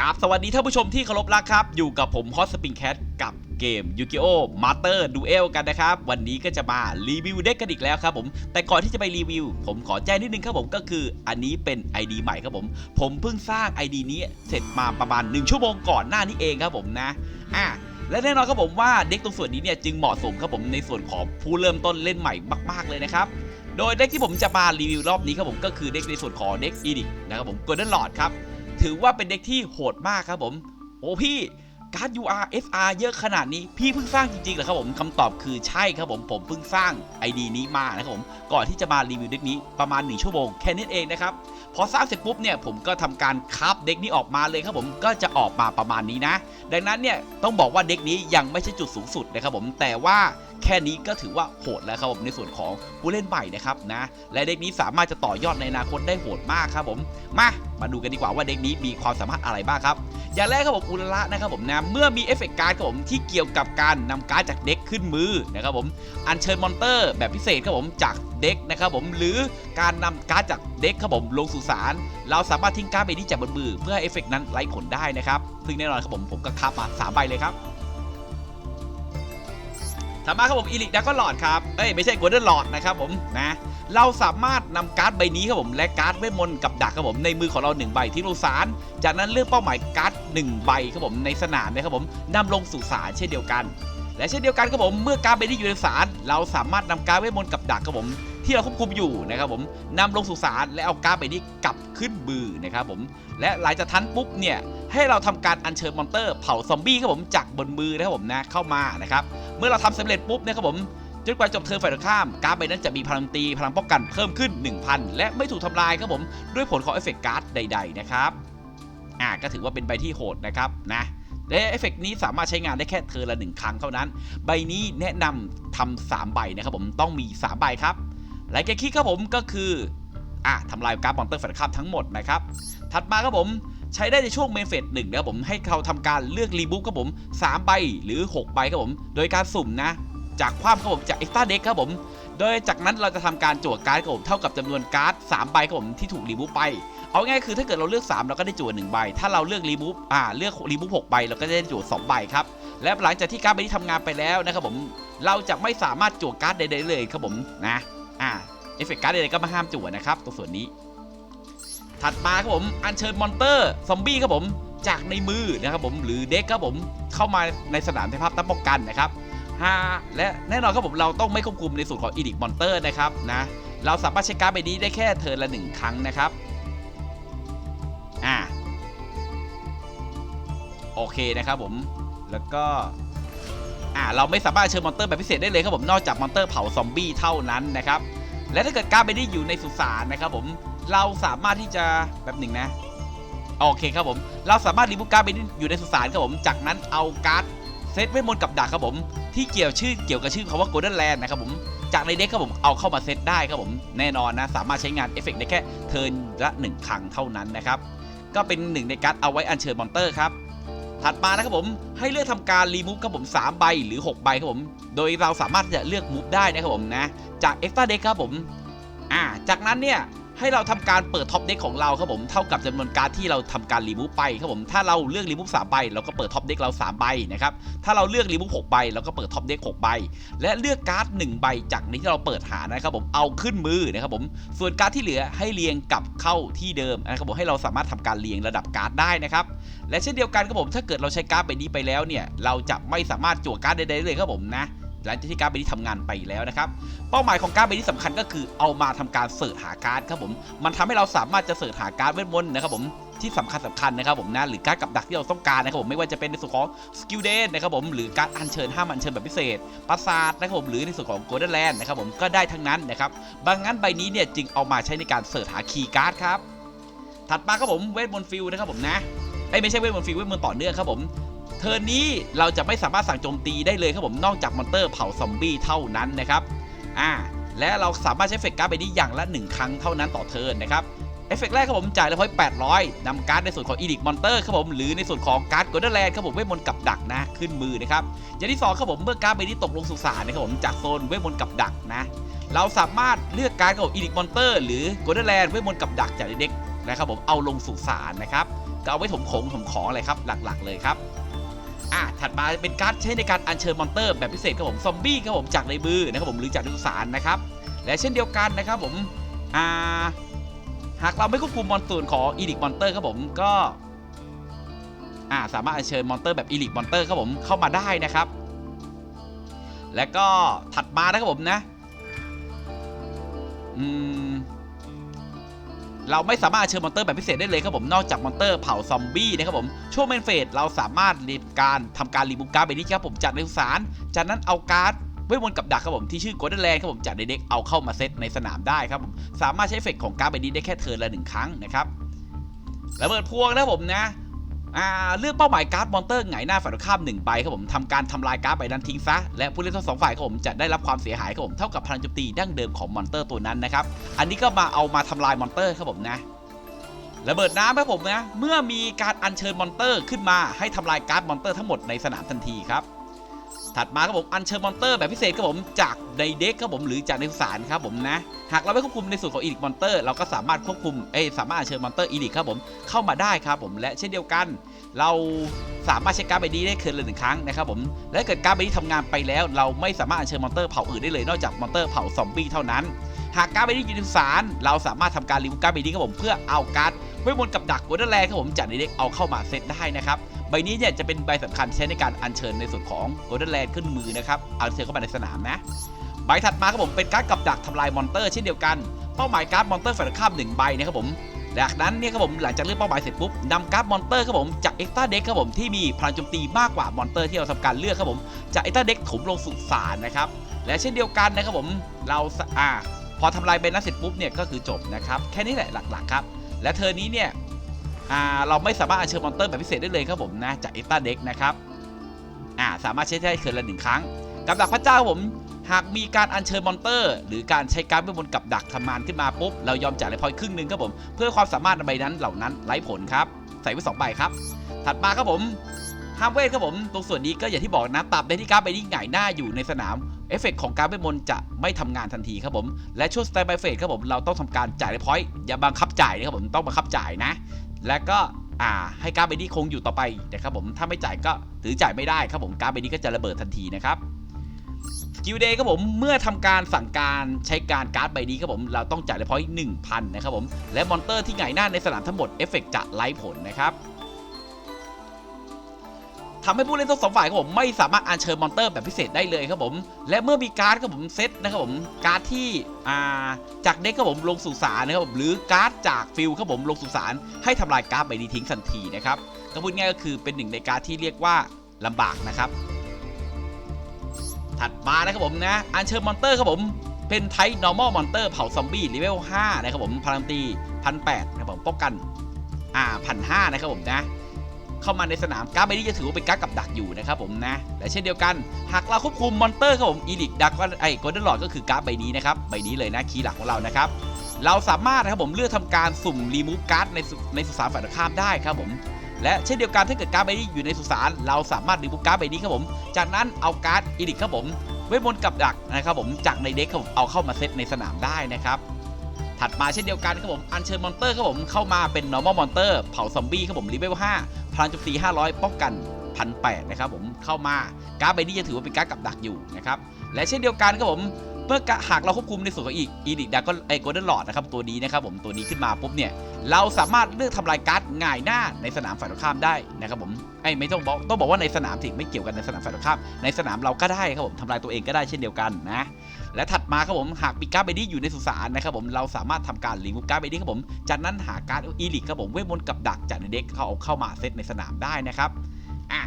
กับสวัสดีท่านผู้ชมที่เคารพรักครับ อยู่กับผมฮอตสปริงแคทกับเกมยูกิโอมาสเตอร์ดูเอลกันนะครับ วันนี้ก็จะมารีวิวเด็กกันอีกแล้วครับผม แต่ก่อนที่จะไปรีวิว ผมขอแจ้งนิดนึงครับผมก็คืออันนี้เป็น ID ใหม่ครับผม ผมเพิ่งสร้าง ID นี้เสร็จมาประมาณ 1 ชั่วโมงก่อนหน้านี้เองครับผมนะอะและแน่นอนครับผมว่าเด็กตรงส่วนนี้เนี่ยจึงเหมาะสมครับผมในส่วนของผู้เริ่มต้นเล่นใหม่มากๆเลยนะครับโดยเด็กที่ผมจะมารีวิวรอบนี้ครับผมก็คือเด็กในส่วนของเด็กอีดิกนะครับผม Golden Lord ครับ ถือว่าเป็นเด็กที่โหดมากครับผม โอ้พี่การ์ด UR FR เยอะขนาดนี้พี่เพิ่งสร้างจริงๆเหรอครับผมคำตอบคือใช่ครับผมผมเพิ่งสร้าง ID นี้มานะครับผมก่อนที่จะมารีวิวเด็กนี้ประมาณ 1 ชั่วโมงแค่นี้เองนะครับพอสร้างเสร็จปุ๊บเนี่ยผมก็ทำการคับเด็กนี้ออกมาเลยครับผมก็จะออกมาประมาณนี้นะ ดังนั้นเนี่ยต้องบอกว่าเด็กนี้ยังไม่ใช่จุดสูงสุดนะครับผมแต่ว่า ค่นี้ก็ถือว่าโหดแล้วครับผมในส่วนของผู้เล่นใหม่นะครับนะและเด็กนี้สามารถจะต่อยอดในอนาคตได้โหดมากครับผมมามาดูกันดีกว่าว่าเด็กนี้มีความสามารถอะไรบ้างครับอย่างแรกครับผมอุลละนะครับผมนะเมื่อมีเอฟเฟกต์การ์ดครับผมที่เกี่ยวกับการนำการ์ดจากเด็กขึ้นมือนะครับผมอัญเชิญมอนเตอร์แบบพิเศษครับผมจากเด็กนะครับผมหรือการนำการ์ดจากเด็กครับผมลงสู่สารเราสามารถทิ้งการ์ดใบนี้จากบนมือเพื่อให้เอฟเฟกต์นั้นไล่ผลได้นะครับซึ่งแน่นอนครับผมผมก็คับมาสามใบเลยครับ สามารถครับผมอีลิกดักก็หลอดครับเอ้ยไม่ใช่โกลเด้นหลอดนะครับผมนะเราสามารถนำการ์ดใบนี้ครับผมและการ์ดเวทมนต์กับดักครับผมในมือของเราหนึ่งใบที่ลงสาร จากนั้นเลือกเป้าหมายการ์ดหนึ่งใบครับผมในสนามนะครับผมนำลงสู่สารเช่นเดียวกัน และเช่นเดียวกันครับผมเมื่อการ์ดใบนี้อยู่ในสาร เราสามารถนำการ์ดเวทมนต์กับดักครับผม ที่เราควบคุมอยู่นะครับผมนำลงสู่สารและเอาการ์ดใบนี้กลับขึ้นมือนะครับผมและหลังจากทันปุ๊บเนี่ยให้เราทำการอัญเชิญมอนเตอร์เผาซอมบี้ครับผมจากบนมือนะครับผมนะเข้ามานะครับเมื่อเราทำสำเร็จปุ๊บเนะครับผมจนกว่าจบเทิร์นฝ่ายตรงข้ามการ์ดใบนั้นจะมีพลังตีพลังป้องกันเพิ่มขึ้น 1,000 และไม่ถูกทำลายครับผมด้วยผลของเอฟเฟกต์การ์ดใด ๆ นะครับอ่าก็ถือว่าเป็นใบที่โหดนะครับนะและเอฟเฟกต์นี้สามารถใช้งานได้แค่เทิร์ละหนึ่งครั้งเท่านั้น ใบนี้แนะนำทำสามใบนะครับผมต้องมี 3 ใบครับ และแกคิดครับผมก็คืออะทำลายการ์ดมอนเตอร์ฝ่ายตรงข้ามทั้งหมดนะครับ ถัดมาครับผมใช้ได้ในช่วงเมนเฟสหนึ่งนะครับผมให้เขาทำการเลือกรีบุ๊กครับผม 3 ใบหรือ 6 ใบครับผม โดยการสุ่มนะ จากความครับผมจากเอ็กซ์ตร้าเด็กครับผม โดยจากนั้นเราจะทำการจั่วการ์ดครับผมเท่ากับจำนวนการ์ด3ใบครับผมที่ถูกรีบุ๊กไป เอาง่ายคือถ้าเกิดเราเลือก 3 เราก็ได้จั่ว1ใบ ถ้าเราเลือกรีบุ๊กอ่าเลือกรีบุ๊ก6ใบเราก็จะได้จั่ว2ใบครับ และหลังจากที่การ์ดใบนี้ทำงานไปแล้วนะครับผมเราจะไม่สามารถจั่วการ์ดใดๆเลยครับผมนะ อ่าเอฟเฟกต์การ์ดใดๆก็มาห้ามจั่วนะครับตรงส่วนนี้ ถัดมาครับผมอัญเชิญมอนเตอร์ซอมบี้ครับผมจากในมือนะครับผมหรือเด็กครับผมเข้ามาในสนามในภาพตั้งป้องกันนะครับฮาและแน่นอนครับผมเราต้องไม่ควบคุมในส่วนของอีดิกมอนเตอร์นะครับนะเราสามารถใช้การ์ดใบนี้ได้แค่เทิร์นละหนึ่งครั้งนะครับอ่าโอเคนะครับผมแล้วก็ อ่าเราไม่สามารถเชิญมอนเตอร์แบบพิเศษได้เลยครับผมนอกจากมอนเตอร์เผาซอมบี้เท่านั้นนะครับและถ้าเกิดการ์ดใบนี้อยู่ในสุสานนะครับผมเราสามารถที่จะแบบหนึ่งนะโอเคครับผมเราสามารถรีบูกการ์ดไปอยู่ในสุสานครับผมจากนั้นเอาการ์ดเซตเวทมนต์กับดักครับผมที่เกี่ยวชื่อเกี่ยวกับชื่อคำว่า Golden Land นะครับผมจากในเด็กครับผมเอาเข้ามาเซตได้ครับผมแน่นอนนะสามารถใช้งานเอฟเฟกต์ได้แค่เทิร์นละหนึ่งครั้งเท่านั้นนะครับก็เป็นหนึ่งในการ์ดเอาไว้อัญเชิญมอนเตอร์ครับ ถัดมานะครับผมให้เลือกทำการรีมูฟครับผม3ใบหรือ 6 ใบครับผม โดยเราสามารถจะเลือกมูฟได้นะครับผมนะ จากเอ็กซ์ตร้าเด็กครับผมอ่าจากนั้นเนี่ย ให้เราทำการเปิดท็อปเด็กของเราครับผมเท่ากับจำนวนการที่เราทำการรีมูฟไปครับผมถ้าเราเลือกรีมูฟสามใบเราก็เปิดท็อปเด็กเรา3ใบนะครับถ้าเราเลือกรีมูฟหกใบเราก็เปิดท็อปเด็กหกใบ และเลือกการ์ด1ใบจากนี้ที่เราเปิดหานะครับผมเอาขึ้นมือนะครับผมส่วนการ์ดที่เหลือให้เรียงกลับเข้าที่เดิมนะครับผมให้เราสามารถทำการเรียงระดับการ์ดได้นะครับและเช่นเดียวกันครับผมถ้าเกิดเราใช้การ์ดใบนี้ไปแล้วเนี่ยเราจะไม่สามารถจั่วการ์ดใดๆเลยครับผมนะ หลังจากที่การ์ดใบนี้ทำงานไปแล้วนะครับ เป้าหมายของการ์ดใบนี้สำคัญก็คือเอามาทำการเสิร์ชหาการ์ดครับผม มันทำให้เราสามารถจะเสิร์ชหาการ์ดเวทมนต์นะครับผมที่สำคัญสำคัญนะครับผมนะหรือการ์ดกับดักที่เราต้องการนะครับผมไม่ว่าจะเป็นในส่วนของสกิลเดนนะครับผมหรือการอัญเชิญห้ามอัญเชิญแบบพิเศษปราสาทนะครับผมหรือในส่วนของโกลเด้นแลนด์นะครับผมก็ได้ทั้งนั้นนะครับบางงั้นใบนี้เนี่ยจึงเอามาใช้ในการเสิร์ชหาคีย์การ์ดครับถัดมาครับผมเวทมนต์ฟิลนะครับผมนะไอ้ไม่ใช่เวทมนต์ฟิลเวทมนต์ต่อเนื่องครับผม เทิร์นนี้เราจะไม่สามารถสั่งโจมตีได้เลยครับผมนอกจากมอนเตอร์เผาซอมบี้เท่านั้นนะครับอ่าและเราสามารถใช้เฟกการ์ดใบนี้อย่างละ 1 ครั้งเท่านั้นต่อเทิร์นนะครับเอฟเฟกแรกครับผมจ่ายละพอย800นำการ์ดในส่วนของอีดิกมอนเตอร์ครับผมหรือในส่วนของการ์ดโกลเด้นแลนด์ครับผมเวทมนต์กับดักนะขึ้นมือนะครับอย่างที่สองครับผมเมื่อการ์ดใบนี้ตกลงสุสานนะครับผมจากโซนเวทมนต์กับดักนะเราสามารถเลือกการ์ดของอีดิกมอนเตอร์หรือโกลเด้นแลนด์เวทมนต์กับดักจากเด็กนะครับผมเอาลงสู่สารนะครับก็เอาไว้ถมของถมของอะไรครับหลักๆ เลยครับ อะถัดมาเป็นการ์ดใช้ในการอัญเชิญมอนเตอร์แบบพิเศษครับผมซอมบี้ครับผมจากในมือนะครับผมหรือจากในสุสานนะครับและเช่นเดียวกันนะครับผมอ่าหากเราไม่ควบคุมมอนส่วนของอีลิกมอนเตอร์ครับผมก็อ่าสามารถอัญเชิญมอนเตอร์แบบอีลิกมอนเตอร์ครับผมเข้ามาได้นะครับ และก็ถัดมานะครับผมนะอืม เราไม่สามารถเชิญมอนเตอร์แบบพิเศษได้เลยครับผมนอกจากมอนเตอร์เผาซอมบี้นะครับผมช่วงเมนเฟสเราสามารถรีบการทำการรีบุกการ์ดไปนี้ครับผมจากในสุสานจากนั้นเอาการ์ดเวทมนต์กับดักครับผมที่ชื่อ Golden Land ครับผมจากในเด็กเอาเข้ามาเซตในสนามได้ครับผมสามารถใช้เอฟเฟกของการ์ดใบนี้ได้แค่เทิร์นละหนึ่งครั้งนะครับระเบิดพวงนะผมนะ เลือกเป้าหมายการ์ดมอนเตอร์ไงหน้าฝ่ายตรงข้ามหนึ่งใบครับผมทำการทำลายการ์ดใบนั้นทิ้งซะและผู้เล่นทั้งสองฝ่ายครับผมจะได้รับความเสียหายครับผมเท่ากับพลังโจมตีดั้งเดิมของมอนเตอร์ตัวนั้นนะครับอันนี้ก็มาเอามาทำลายมอนเตอร์ครับผมนะระเบิดน้ำครับผมนะเมื่อมีการอัญเชิญมอนเตอร์ขึ้นมาให้ทำลายการ์ดมอนเตอร์ทั้งหมดในสนามทันทีครับ ถัดมาครับผมอันเชิญมอนเตอร์แบบพิเศษครับผมจากในเด็กครับผมหรือจากในสารครับผมนะหากเราไม่ควบคุมในส่วนของอีลิกมอนเตอร์เราก็สามารถควบคุมเอ้สามารถเชิญมอนเตอร์อีลิกครับผมเข้ามาได้ครับผมและเช่นเดียวกัน เราสามารถใช้การ์ดใบนี้ได้คืนละหนึ่งครั้งนะครับผมและเกิดการ์ดใบนี้ทำงานไปแล้ว เราไม่สามารถเชิญมอนเตอร์เผ่าอื่นได้เลยนอกจากมอนเตอร์เผ่าซอมบี้เท่านั้น หากการ์ดใบนี้อยู่ในสุสานเราสามารถทำการรีมูฟการ์ดใบนี้ครับผมเพื่อเอาการ์ดเวทมนต์กับดักโกลเด้นแลนด์ครับผมจากในเด็กเอาเข้ามาเซตได้นะครับใบนี้เนี่ยจะเป็นใบสำคัญใช้ในการอัญเชิญในส่วนของโกลเด้นแลนด์ขึ้นมือนะครับอัญเชิญเข้ามาในสนามนะใบถัดมาครับผมเป็นการ์ดกับดักทำลายมอนเตอร์เช่นเดียวกันเป้าหมายการ์ดมอนเตอร์ฝ่ายตรงข้ามหนึ่งใบนะครับผมจากนั้นเนี่ยครับผมหลังจากเลือกเป้าหมายเสร็จปุ๊บนำการ์ดมอนเตอร์ครับผมจากเอ็กซ์ตร้าเด็กครับผมที่มีพลังโจมตีมากกว่ามอนเตอร์ที่เราทำการเลือกครับผมจากเอ็กซ์ต้าเด็กถมลงสู่สารนะครับและเช่นเดียวกันนะครับผมเราอ่า พอทำลายใบนั้นเสร็จปุ๊บเนี่ยก็คือจบนะครับ แค่นี้แหละหลักๆครับ และเทอร์นี้เนี่ยเราไม่สามารถอัญเชิญมอนเตอร์แบบพิเศษได้เลยครับผมนะจากเอ็กตาเด็กนะครับสามารถใช้ได้เคินละหนึ่งครั้ง กับดักพระเจ้าผมหากมีการอัญเชิญมอนเตอร์ หรือการใช้การเวทมนต์กับดักทำงานขึ้นมาปุ๊บเรายอมจ่ายเลยพอยครึ่งหนึ่งครับผม เพื่อความสามารถในใบนั้นเหล่านั้นไร้ผลครับ ใส่ไว้สองใบครับ ถัดมาครับผม ห้ามเวทครับผมตรงส่วนนี้ก็อย่างที่บอกนะตับในที่การ์ดใบนี้หงายหน้าอยู่ในสนามเอฟเฟกต์ของการเวทมนต์จะไม่ทำงานทันทีครับผม และช่วงสไตล์ไบเฟสครับผมเราต้องทำการจ่ายเลยพอยต์อย่าบังคับจ่ายนะครับผมต้องบังคับจ่ายนะ และก็อ่าให้การ์ดใบนี้คงอยู่ต่อไปนะครับผมถ้าไม่จ่ายก็ถือจ่ายไม่ได้ครับผมการ์ดใบนี้ก็จะระเบิดทันทีนะครับสกิลเดย์ครับผมเมื่อทำการสั่งการใช้การการ์ดใบนี้ครับผมเราต้องจ่ายเลยพอยต์หนึ่งพันนะครับผมและมอนเตอร์ที่ไงหน้าในสนามทั้งหมดเอฟเฟกต์จะไล่ผลนะครับ ทำให้ผู้เล่นทั้งสองฝ่ายครับผมไม่สามารถอัญเชิญมอนเตอร์แบบพิเศษได้เลยครับผม และเมื่อมีการ์ดครับผมเซตนะครับผมการ์ดที่อ่าจากเด็กครับผมลงสู่สารนะครับผมหรือการ์ดจากฟิลครับผมลงสู่สารให้ทำลายการ์ดใบนี้ทิ้งทันทีนะครับก็พูดง่ายก็คือเป็นหนึ่งในการ์ดที่เรียกว่าลำบากนะครับ ถัดมานะครับผมนะอัญเชิญมอนเตอร์ครับผมเป็นไทป์ normal monster เผาซอมบี้เลเวล5นะครับผมพลังตีพันแนะครับผมป้องกันอ่าพันห้านะครับผมนะ เข้ามาในสนามการ์ดใบนี้จะถือว่าเป็นการ์ดกับดักอยู่นะครับผมนะและเช่นเดียวกันหากเราควบคุมมอนเตอร์ครับผมอีลิกดักก็ไอ้โกลเด้นหลอดก็คือการ์ดใบนี้นะครับใบนี้เลยนะคีย์หลักของเรานะครับเราสามารถนะครับผมเลือกทำการสุ่มรีมูฟการ์ดในในสุสานฝ่ายตรงข้ามได้ครับผมและเช่นเดียวกันถ้าเกิดการ์ดใบนี้อยู่ในสุสานเราสามารถรีมูฟการ์ดใบนี้ครับผมจากนั้นเอาการ์ดอีลิกครับผมเวทมนต์กับดักนะครับผมจากในเด็กครับผมเอาเข้ามาเซตในสนามได้นะครับถัดมาเช่นเดียวกันครับผมอัญเชิญมอนเตอร์ครับผมเข้ามาเป็น normal monster เผาซอมบี้ครับผมรีเวล5 พลังโจมตี500ป้องกันพันแนะครับผมเข้ามาการ์ดใบนี้จะถือว่าเป็นการ์ดกับดักอยู่นะครับและเช่นเดียวกันครับผมเมื่อหากเราควบคุมในส่วนของอีกอีดิกดักก็ไอโกลเด้นหลอดนะครับตัวนี้นะครับผมตัวนี้ขึ้นมาปุ๊บเนี่ยเราสามารถเลือกทำลายการ์ดง่ายหน้าในสนามฝ่ายตรงข้ามได้นะครับผมไอไม่ต้องบอกต้องบอกว่าในสนามสิไม่เกี่ยวกันในสนามฝ่ายตรงข้ามในสนามเราก็ได้ครับผมทำลายตัวเองก็ได้เช่นเดียวกันนะ และถัดมาครับผมหากมีการ์ดเบดี้อยู่ในสุสานนะครับผมเราสามารถทำการรีมูฟการ์ดเบดี้ครับผมจากนั้นหาการ์ดอีลิกครับผมเวทมนต์กับดักจากในเด็กเขาเอาเข้ามาเซตในสนามได้นะครับอะ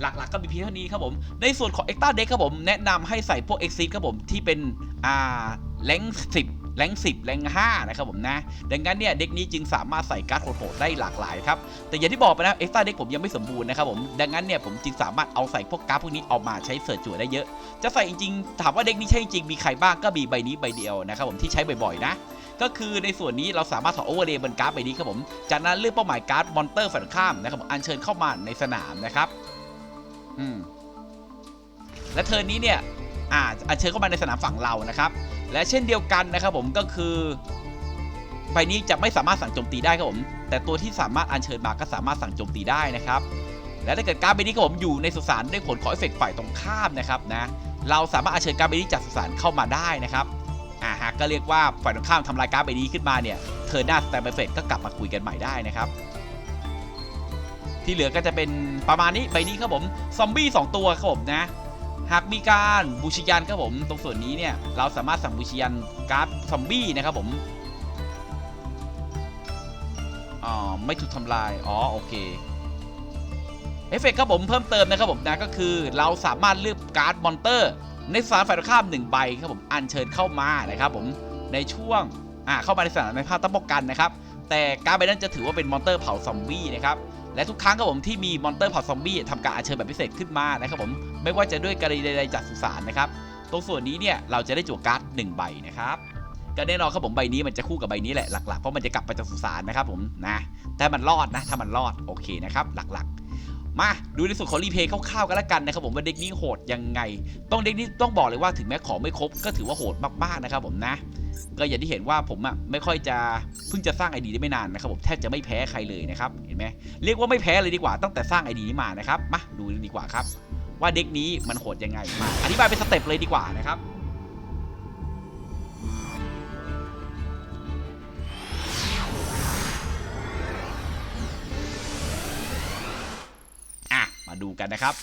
หลักๆก็มีเพียงเท่านี้ครับผม ในส่วนของเอ็กต้าเด็กครับผม แนะนำให้ใส่พวกเอ็กซิครับผม ที่เป็นอ่าแรงสิบ แรงสิบแรงห้านะครับผมนะ ดังนั้นเนี่ยเด็กนี้จึงสามารถใส่การ์ดโหดๆได้หลากหลายครับ แต่อย่างที่บอกไปนะเอ็กซ์ต a าเด็กผมยังไม่สมบูรณ์นะครับผม ดังนั้นเนี่ยผมจึงสามารถเอาใส่พวกการ์ดพวกนี้เอามาใช้เสิร์ชจั่วได้เยอะ จะใส่จริงๆถามว่าเด็กนี้ใช่จริงมีใครบ้างก็มีใบนี้ใบเดียวนะครับผมที่ใช้บ่อยๆนะก็คือในส่วนนี้เราสามารถถอดโอเวอร์เลย์บนการ์ดใบนี้ครับผม จากนั้นเลือกเป้าหมายการ์ดมอนเตอร์ฝั่งข้ามนะครับอัญเชิญเข้ามาในสนามนะครับ อืม และเทิร์นนี้เนี่ยอ่าอัญเชิญเข้ามาในสนามฝั่งเรานะครับ และเช่นเดียวกันนะครับผมก็คือ ใบนี้จะไม่สามารถสั่งโจมตีได้ครับผม แต่ตัวที่สามารถอัญเชิญมาก็สามารถสั่งโจมตีได้นะครับ และถ้าเกิดการ์ดใบนี้ครับผมอยู่ในสุสานด้วยผลของเอฟเฟกต์ฝ่ายตรงข้ามนะครับนะเราสามารถอัญเชิญการ์ดใบนี้จากสุสานเข้ามาได้นะครับอ่าฮะก็เรียกว่าฝ่ายตรงข้ามทำลายการ์ดใบนี้ขึ้นมาเนี่ยเธอหน้าสแตมเปเฟกก็กลับมาคุยกันใหม่ได้นะครับที่เหลือก็จะเป็นประมาณนี้ใบนี้ครับผมซอมบี้2ตัวครับผมนะ หากมีการบูชิยันครับผมตรงส่วนนี้เนี่ยเราสามารถสั่งบูชิยันการ์ดซอมบี้นะครับผมอ๋อไม่ถูกทำลายอ๋อโอเคเอฟเฟกต์ครับผมเพิ่มเติมนะครับผมนะก็คือเราสามารถเลือกการ์ดมอนเตอร์ ในสถานฝ่ายตรงข้ามหนึ่งใบครับผมอัญเชิญเข้ามานะครับผมในช่วงอ่าเข้ามาในสถานในภาพต้องป้องกันนะครับแต่การ์ดใบนั้นจะถือว่าเป็นมอนเตอร์เผาซอมบี้นะครับ และทุกครั้งครับผมที่มีมอนเตอร์เผาซอมบี้ทำการอัญเชิญแบบพิเศษขึ้นมานะครับผมไม่ว่าจะด้วยกรณีใดๆจากสุสานนะครับตรงส่วนนี้เนี่ยเราจะได้จั่วการ์ดหนึ่งใบนะครับก็แน่นอนครับผมใบนี้มันจะคู่กับใบนี้แหละหลักๆเพราะมันจะกลับไปจากสุสานนะครับผมนะแต่มันรอดนะถ้ามันรอดโอเคนะครับหลักๆ มาดูในส่วนของรีเพย์คร่าวๆกันล้วกันนะครับผมว่าเด็กนี้โหดยังไง ต้องเด็กนี้ต้องบอกเลยว่าถึงแม้ของไม่ครบก็ถือว่าโหดมากๆนะครับผมนะก็อย่างที่เห็นว่าผมอะไม่ค่อยจะเพิ่งจะสร้างไอดีได้ไม่นานนะครับผมแทบจะไม่แพ้ใครเลยนะครับเห็นไหมเรียกว่าไม่แพ้เลยดีกว่าตั้งแต่สร้างไอดีนี้มานะครับมาดูดีกว่าครับ ว่าเด็กนี้มันโหดยังไงมาอธิบายเป็นสเต็ปเลยดีกว่านะครับ มาดูกันนะครับ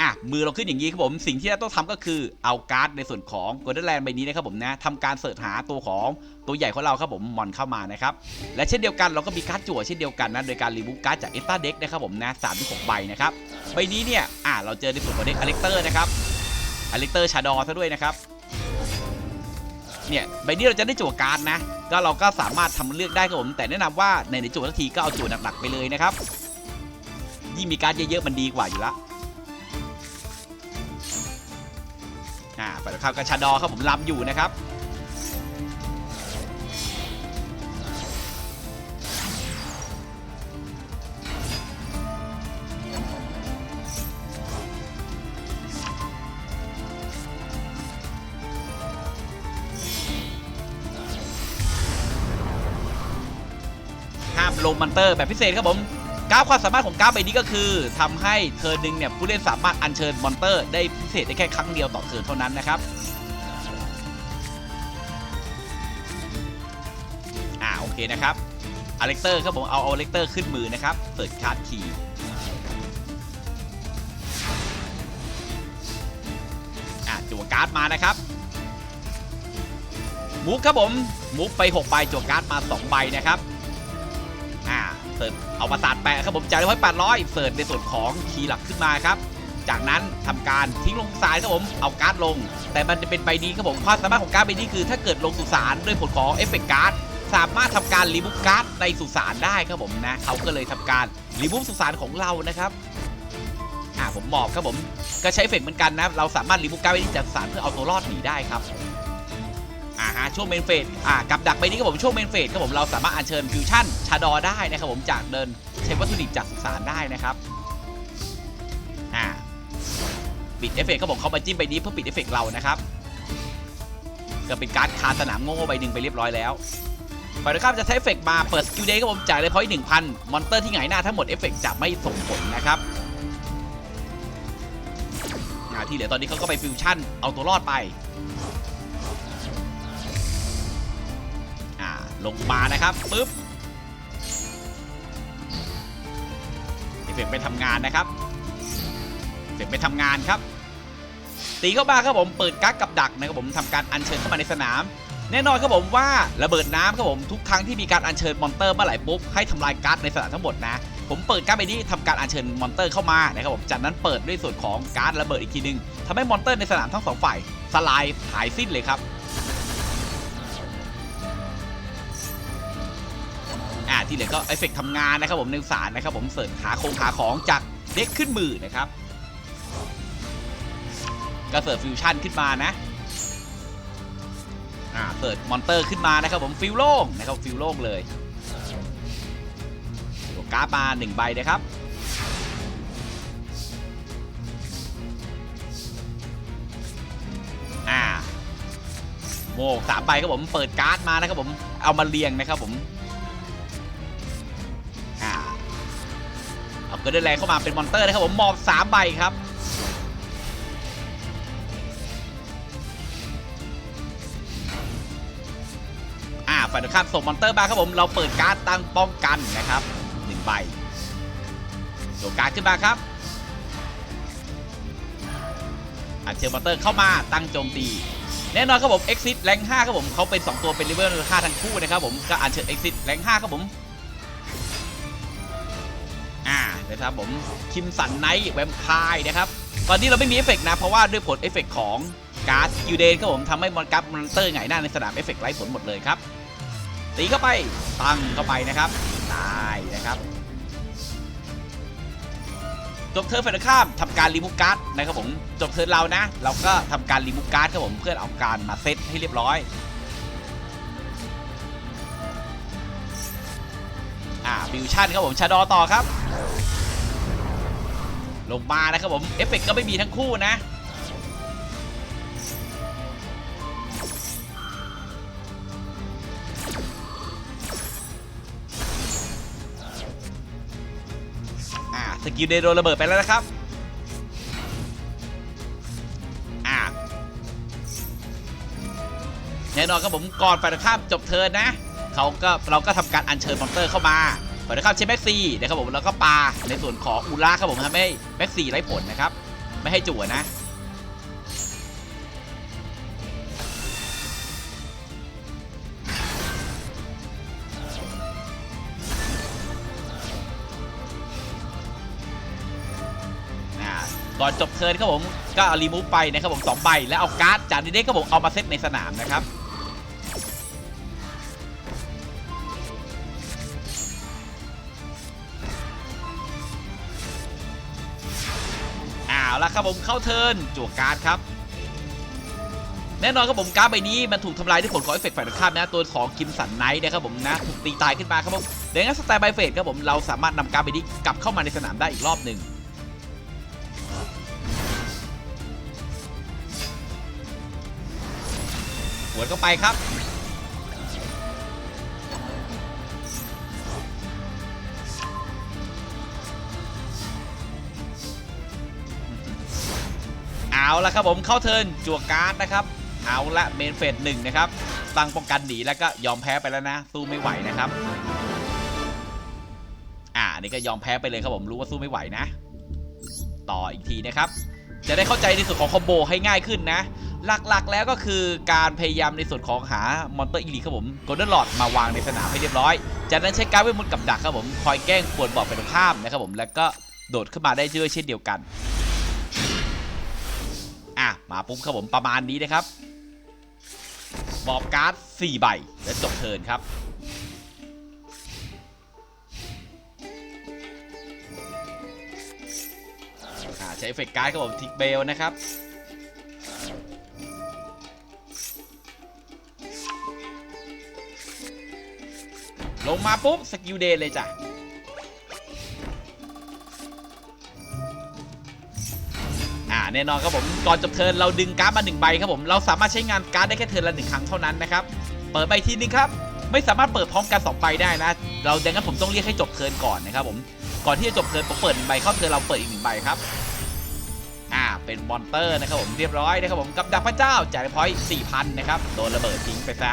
อะมือเราขึ้นอย่างนี้ครับผมสิ่งที่เราต้องทำก็คือเอาการ์ดในส่วนของ Golden Land ใบนี้นะครับผมนะทำการเสิร์ชหาตัวของตัวใหญ่ของเราครับผมมอนเข้ามานะครับและเช่นเดียวกันเราก็มีการ์ดจั่วเช่นเดียวกันนะโดยการรีมูฟการ์ดจากเอสตาเด็กนะครับผมนะสามถึงหกใบนะครับใบนี้เนี่ยอะเราเจอในส่วนของเด็กอเล็กเตอร์นะครับอเล็กเตอร์ชาดอซะด้วยนะครับ เนี่ยใบนี้เราจะได้จั่วการ์ดนะ ก็เราก็สามารถทำเลือกได้ครับผม แต่แนะนำว่าในในจั่วทันทีก็เอาจั่วหนักๆไปเลยนะครับ ยิ่งมีการ์ดเยอะๆมันดีกว่าอยู่ละอ่าไปแล้วครับกระชาดอครับผมลำอยู่นะครับ ลงมันเตอร์แบบพิเศษครับผมกราฟความสามารถของกราฟใบนี้ก็คือทำให้เทิร์นหนึ่งเนี่ยผู้เล่นสามารถอัญเชิญมอนเตอร์ได้พิเศษได้แค่ครั้งเดียวต่อเทิร์นเท่านั้นนะครับอ่าโอเคนะครับอเล็กเตอร์ครับผมเอาอเล็กเตอร์ขึ้นมือนะครับเปิดคาร์ดคีย์อ่าจั่วการ์ดมานะครับมูฟครับผมมูฟไป6ใบจั่วการ์ดมา 2 ใบนะครับ เสิร์ชเอาประสาทแปะครับผมจ่ายร้อยแปดร้อยเสิร์ชในส่วนของคีย์หลักขึ้นมาครับ จากนั้นทำการทิ้งลงสายครับผมเอาการ์ดลง แต่มันจะเป็นใบนี้ครับผมความสามารถของการ์ดใบนี้คือ ถ้าเกิดลงสุสานด้วยผลของเอฟเฟกต์การ์ดสามารถทำการรีมูฟการ์ดในสุสานได้ครับผมนะเขาก็เลยทำการรีมูฟสุสานของเรานะครับอ่าผมบอกครับผมก็ใช้เฟกเหมือนกันนะเราสามารถรีมูฟการ์ดใบนี้จากสุสานเพื่อเอาตัวรอดหนีได้ครับ อ่าฮะช่วงเมนเฟสอ่ากับดักใบนี้ครับผมช่วงเมนเฟสครับผมเราสามารถอัญเชิญฟิวชั่นชาดอได้นะครับผมจากเดินใช้วัตถุดิบจากสุสานได้นะครับอ่าปิดเอฟเฟกต์ครับผมเขามาจิ้มใบนี้เพื่อปิดเอฟเฟกต์เรานะครับก็เป็นการดคาสนามโง่ใบหนึ่งไปเรียบร้อยแล้วฝ่ายตรงข้ามจะใช้เอฟเฟกต์มาเปิดสกิลเดย์ครับผมจ่ายเลยพอยต์หนึ่งพันมอนเตอร์ที่หงายหน้าทั้งหมดเอฟเฟกต์จะไม่ส่งผลนะครับที่เหลือตอนนี้เขาก็ไปฟิวชั่นเอาตัวรอดไป ลงมานะครับปึ๊บเอฟเฟกไปทำงานนะครับเอฟเฟกไปทำงานครับตีเข้ามาครับผมเปิดกั๊กกับดักนะครับผมทำการอัญเชิญเข้ามาในสนาม แน่นอนครับผมว่าระเบิดน้ำครับผมทุกครั้งที่มีการอัญเชิญมอนเตอร์เมื่อไหร่ปุ๊บให้ทำลายการ์ดในสนามทั้งหมดนะผมเปิดการ์ดใบนี้ทำการอัญเชิญมอนเตอร์เข้ามานะครับผมจากนั้นเปิดด้วยส่วนของการ์ดระเบิดอีกทีนึงทำให้มอนเตอร์ในสนามทั้งสองฝ่ายสลายหายสิ้นเลยครับ ที่เหลือก็เอฟเฟกต์ทำงานนะครับผมในสารนะครับผมเสริมขาโครงขาของจากเด็กขึ้นมือนะครับก็เสิร์ฟฟิวชั่นขึ้นมานะอ่าเสิร์ฟมอนเตอร์ขึ้นมานะครับผมฟิวโล่งนะครับฟิวโล่งเลยตัวการ์ดมาหนึ่งใบนะครับอ่าโมโม่สามใบครับผมเปิดการ์ดมานะครับผมเอามาเรียงนะครับผม เกิดได้แรงเข้ามาเป็นมอนเตอร์นะครับผมมอบสามใบครับอ่าฝ่ายตรงข้ามส่งมอนเตอร์มาครับผม เราเปิดการ์ดตั้งป้องกันนะครับหนึ่งใบโดดการ์ดขึ้นมาครับอัดเชิญมอนเตอร์เข้ามาตั้งโจมตี แน่นอนครับผม Exit แรง5ครับผมเขาเป็น 2 ตัวเป็นเลเวล5ทั้งคู่นะครับผมก็อัญเชิญ Exit แรง5ครับผม นะครับผมคิมสันไนท์แวมพร์นะครับตอนนี้เราไม่มีเอฟเฟกต์นะ เพราะว่าด้วยผลเอฟเฟกต์ของการ์ดยูเดนครับผมทำให้มอนการ์ดมอนเตอร์ไงหน้าในสนามเอฟเฟกต์ไร้ผลหมดเลยครับ ตีเข้าไปตั้งเข้าไปนะครับตายนะครับจบเทิร์นฝ่ายข้ามทำการรีมูฟการ์ดนะครับผมจบเทิร์นเรานะ เราก็ทำการรีมูฟการ์ดครับผมเพื่อเอาการมาเซตให้เรียบร้อยอ่าฟิวชั่นครับผมชาดอต่อครับ ลงมานะครับผมเอฟเฟกต์ก็ไม่มีทั้งคู่นะอ่าสกิลเดโดนระเบิดไปแล้วนะครับอ่าแน่นอนครับผมก่อนฝ่ายตรงข้ามจบเทินนะ เขาก็เราก็ทำการอัญเชิญมอนเตอร์เข้ามา ฝ่ายตรงข้ามใช้แม็กซี่นะครับผมแล้วก็ปลาในส่วนของอูล่าครับผมทำให้แม็กซี่ไร้ผลนะครับ ไม่ให้จั่วนะก่อนจบเทิร์นครับผมก็เอารีมูฟไปนะครับผมสองใบแล้วเอาการ์ดจากดีเด็กครับผมเอามาเซตในสนามนะครับ ครับผมเข้าเทิร์นจั่วการ์ดครับ แน่นอนครับผมการ์ดใบนี้มันถูกทำลายด้วยผลของเอฟเฟกต์ฝ่ายตรงข้ามนะตัวของคิมสันไนท์นะครับผมนะถูกตีตายขึ้นมาครับผมดังนั้นสไตล์ไบเฟสครับผมเราสามารถนำการ์ดใบนี้กลับเข้ามาในสนามได้อีกรอบหนึ่งหวนเข้าไปครับ เอาละครับผมเข้าเทินจั่วการ์ดนะครับ เอาละเมนเฟสหนึ่งนะครับตั้งป้องกันหนีแล้วก็ยอมแพ้ไปแล้วนะ สู้ไม่ไหวนะครับ อ่านี่ก็ยอมแพ้ไปเลยครับผมรู้ว่าสู้ไม่ไหวนะ ต่ออีกทีนะครับ จะได้เข้าใจในส่วนของคอมโบให้ง่ายขึ้นนะ หลักๆแล้วก็คือการพยายามในส่วนของหามอนเตอร์อีลีครับผมโกลเด้นหลอดมาวางในสนามให้เรียบร้อย จากนั้นใช้การเวทมนต์กับดักครับผมคอยแกล้งปวดบอดไปตรงข้ามนะครับผมแล้วก็โดดขึ้นมาได้ด้วยเช่นเดียวกัน อะมาปุ๊บครับผมประมาณนี้นะครับบอบการ์ด4ใบและจบเทิร์นครับใช้เอฟเฟกต์การ์ดครับผมทิกเบลนะครับลงมาปุ๊บสกิลเดย์เลยจ้ะ แน่นอนครับผมก่อนจบเทิร์นเราดึงการ์ดมาหนึ่งใบครับผมเราสามารถใช้งานการ์ดได้แค่เทิร์นละหนึ่งครั้งเท่านั้นนะครับเปิดใบทีนึงครับไม่สามารถเปิดพร้อมกันสองใบได้นะ เราดังนั้นผมต้องเรียกให้จบเทิร์นก่อนนะครับผมก่อนที่จะจบเทิร์นผมเปิดหนึ่งใบเข้าเทิร์นเราเปิดอีกหนึ่งใบครับอ่าเป็นมอนเตอร์นะครับผมเรียบร้อยนะครับผมกับดักพระเจ้าจ่ายพอยต์สี่พันนะครับโดนระเบิดทิ้งไปซะ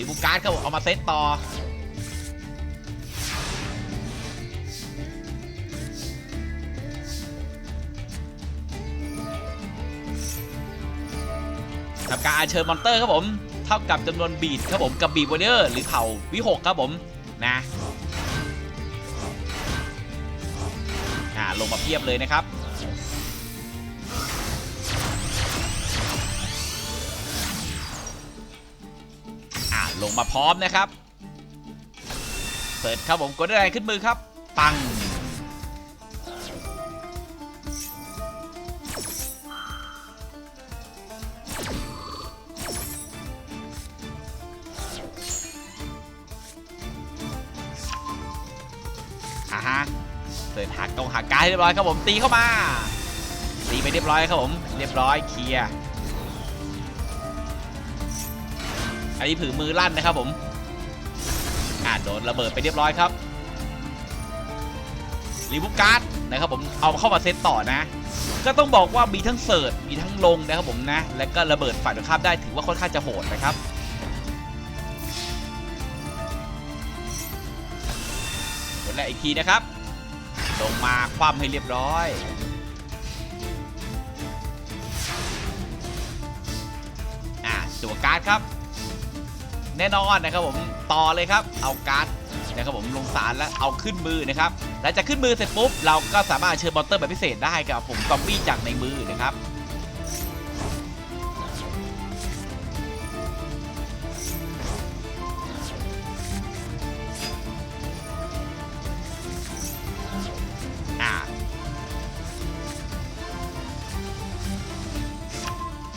รีบูการ์ดครับผมเอามาเซตต่อทำการอัญเชิญมอนเตอร์ครับผม เท่ากับจำนวนบีดครับผมกับบีดวอเดอร์หรือเผ่าวิหกครับผมนะอ่าลงมาเพียบเลยนะครับ ลงมาพร้อมนะครับ เปิดครับผมกดได้ขึ้นมือครับ ปัง อ่าฮะการให้เรียบร้อยครับผมตีเข้ามาตีไปเรียบร้อยครับผม เรียบร้อยเคลียร์ อันนี้ผือมือลั่นนะครับผมอ่าโดนระเบิดไปเรียบร้อยครับรีบุกการ์ดนะครับผมเอาเข้ามาเซตต่อนะ ก็ต้องบอกว่ามีทั้งเสิร์ชมีทั้งลงนะครับผมนะ และก็ระเบิดฝ่ายตรงข้ามได้ถือว่าค่อนข้างจะโหดนะครับผลแรกอีกทีนะครับ ลงมาคว่ำให้เรียบร้อยอะจั่วการ์ดครับ แน่นอนนะครับผมต่อเลยครับ เอาการ์ดนะครับผมลงสารแล้วเอาขึ้นมือนะครับหลังจากขึ้นมือเสร็จปุ๊บเราก็สามารถเชิญมอนเตอร์แบบพิเศษได้ครับผมซอมบี้จากในมือนะครับ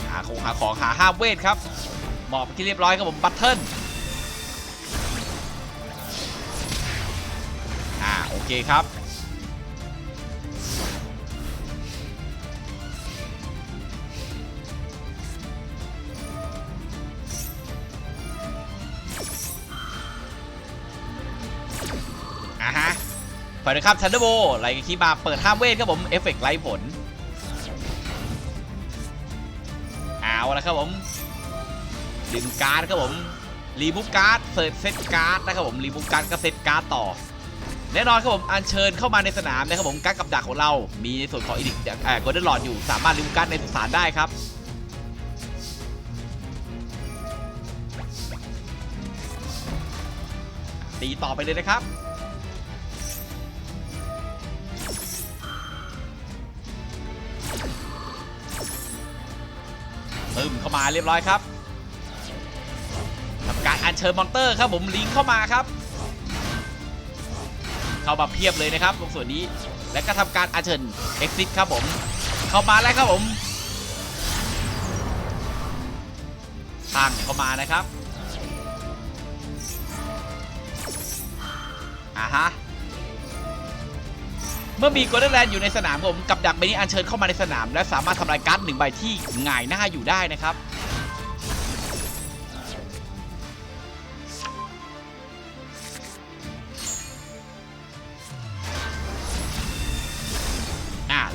หาของหาของหาห้าเวทครับ หมอบไปที่เรียบร้อยครับผมบัตเทิลอ่าโอเคครับอ่าฮะเปิดเลยครับทันเดอร์โบไล่คีมาเปิดห้ามเวทครับผม เอฟเฟกต์ไล่ผล เอาละครับผม ดึงการ์ดครับผมรีมูฟการ์ดเสิร์ฟเซตการ์ดนะครับผมรีมูฟการ์ดก็เซตการ์ดต่อแน่นอนครับผมอัญเชิญเข้ามาในสนามนะครับผมการ์ดกับดักของเรา มีในส่วนของอีดิกเอ่อโกลเด้นหลอดอยู่สามารถรีมูฟการ์ดในสุสานได้ครับตีต่อไปเลยนะครับตึมเข้ามาเรียบร้อยครับ ทำการอัญเชิญมอนเตอร์ครับผมลิงเข้ามาครับ เข้ามาเพียบเลยนะครับตรงส่วนนี้ และก็ทำการอัญเชิญ exit ครับผม เข้ามาแล้วครับผมตั้งเข้ามานะครับอ่าฮะเมื่อมีโกลเด้นแลนด์อยู่ในสนามผมกับดักใบนี้อัญเชิญเข้ามาในสนาม และสามารถทำลายการ์ดหนึ่งใบที่ง่ายหน้าอยู่ได้นะครับ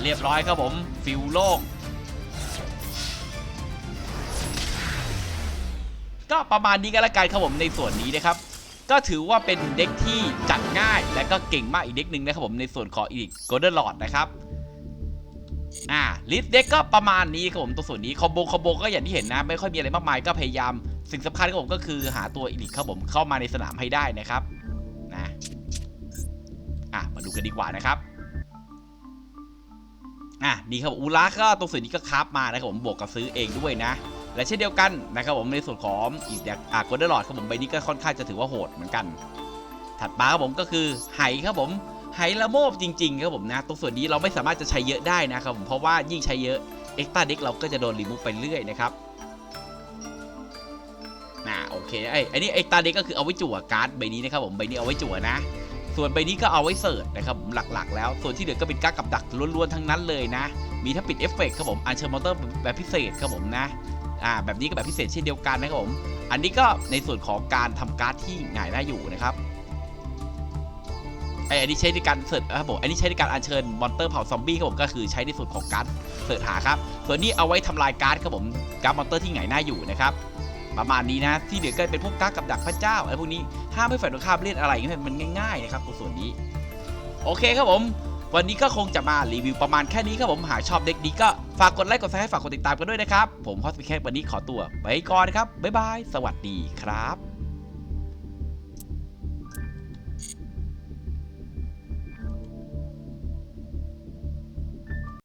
รียบร้อยครับผม ฟิวโลก ก็ประมาณนี้ก็แล้วกันครับผมในส่วนนี้นะครับ ก็ถือว่าเป็นเด็กที่จัดง่ายและก็เก่งมากอีกเด็กหนึ่งนะครับผมในส่วนของอีกโกลเด้นหลอดนะครับอ่าลิสเด็กก็ประมาณนี้ครับผมตัวส่วนนี้คอมโบคอมโบก็อย่างที่เห็นนะ ไม่ค่อยมีอะไรมากมายก็พยายาม สิ่งสำคัญครับผมก็คือหาตัวอีลิกครับผมเข้ามาในสนามให้ได้นะครับนะอะมาดูกันดีกว่านะครับ อะนี่ครับอูระก็ตัวส่วนนี้ก็คราฟมานะครับผมบวกกับซื้อเองด้วยนะ และเช่นเดียวกันนะครับผมในส่วนของอีกอ่าโกลเด้นหลอดครับผมใบนี้ก็ค่อนข้างจะถือว่าโหดเหมือนกัน ถัดมาครับผมก็คือไหครับผมไหละโมบจริงๆครับผมนะตรงส่วนนี้เราไม่สามารถจะใช้เยอะได้นะครับผมเพราะว่ายิ่งใช้เยอะเอ็กซ์ต้าเด็กเราก็จะโดนรีมูฟไปเรื่อยนะครับน่าโอเคไอ้ไอ้นี่เอ็กซ์ต้าเด็กก็คือเอาไว้จั่วการ์ดใบนี้นะครับผมใบนี้เอาไว้จั่วนะ ส่วนใบนี้ก็เอาไว้เสิร์ชนะครับผมหลักๆ แล้ว ส่วนที่เหลือก็เป็นการ์ดกับดักล้วนๆทั้งนั้นเลยนะ มีถ้าปิดเอฟเฟกต์ครับผมอันเชอร์มอเตอร์แบบพิเศษครับผมนะอ่าแบบนี้ก็แบบพิเศษเช่นเดียวกันนะครับผมอันนี้ก็ในส่วนของการทำการ์ดที่ง่ายได้อยู่นะครับไออันนี้ใช้ในการเสิร์ชครับผมอันนี้ใช้ในการอัญเชิญมอนเตอร์เผาซอมบี้ครับผมก็คือใช้ในส่วนของการเสิร์ชหาครับ ส่วนนี้เอาไว้ทำลายการ์ดครับผมการ์ดมอนเตอร์ที่ง่ายหน้าอยู่นะครับ ประมาณนี้นะ ที่เหลือก็เป็นพวกกักกับดักพระเจ้าไอ้พวกนี้ห้ามให้ฝ่ายตรงข้ามเล่นอะไรอย่างเงี้ยมันง่ายๆนะครับตัวส่วนนี้ โอเคครับผมวันนี้ก็คงจะมารีวิวประมาณแค่นี้ครับผมหากชอบเด็กดีก็ฝากกดไลค์กดแชร์ให้ฝากกดติดตามกันด้วยนะครับ ผมฮอสปิแควันนี้ขอตัวไปก่อนนะครับบ๊ายบาย สวัสดีครับ